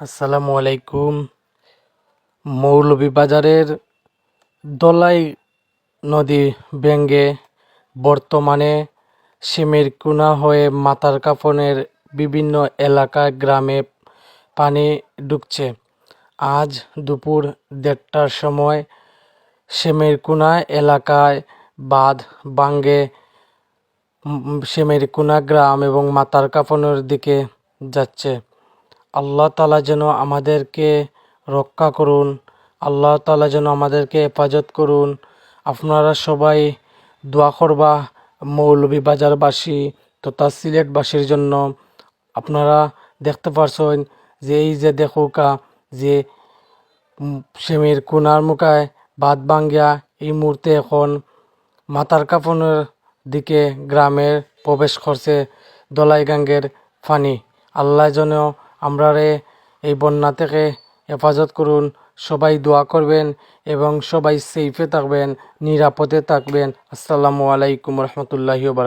আসসালামু আলাইকুম মৌলভীবাজারের দলাই নদী ব্যঙ্গে বর্তমানে শিমিরকুনা হয়ে মাথার কাফনের বিভিন্ন এলাকা, গ্রামে পানি ঢুকছে। আজ দুপুর দেড়টার সময় শিমিরকুনা এলাকায় বাঁধ ভাঙ্গে শিমিরকুনা গ্রাম এবং মাথার কাফনের দিকে যাচ্ছে। আল্লাহ তালা যেন আমাদেরকে রক্ষা করুন, আল্লাহ তালা যেন আমাদেরকে হেফাজত করুন। আপনারা সবাই দোয়া করবা মৌলভীবাজারবাসী তথা সিলেটবাসীর জন্য। আপনারা দেখতে পারছেন যে এই যে দেখুকা, যে সেমির কোনার মুখায় বাদ ভাঙ্গিয়া এই মুহূর্তে এখন মাথার কাফনের দিকে গ্রামের প্রবেশ করছে দলাই গাঙ্গের পানি আল্লাহ যেন আমরারে এই বন্যা থেকে হেফাজত করুন। সবাই দোয়া করবেন এবং সবাই সেফে থাকবেন, নিরাপদে থাকবেন। আসসালামু আলাইকুম রহমতুল্লাহি বারাক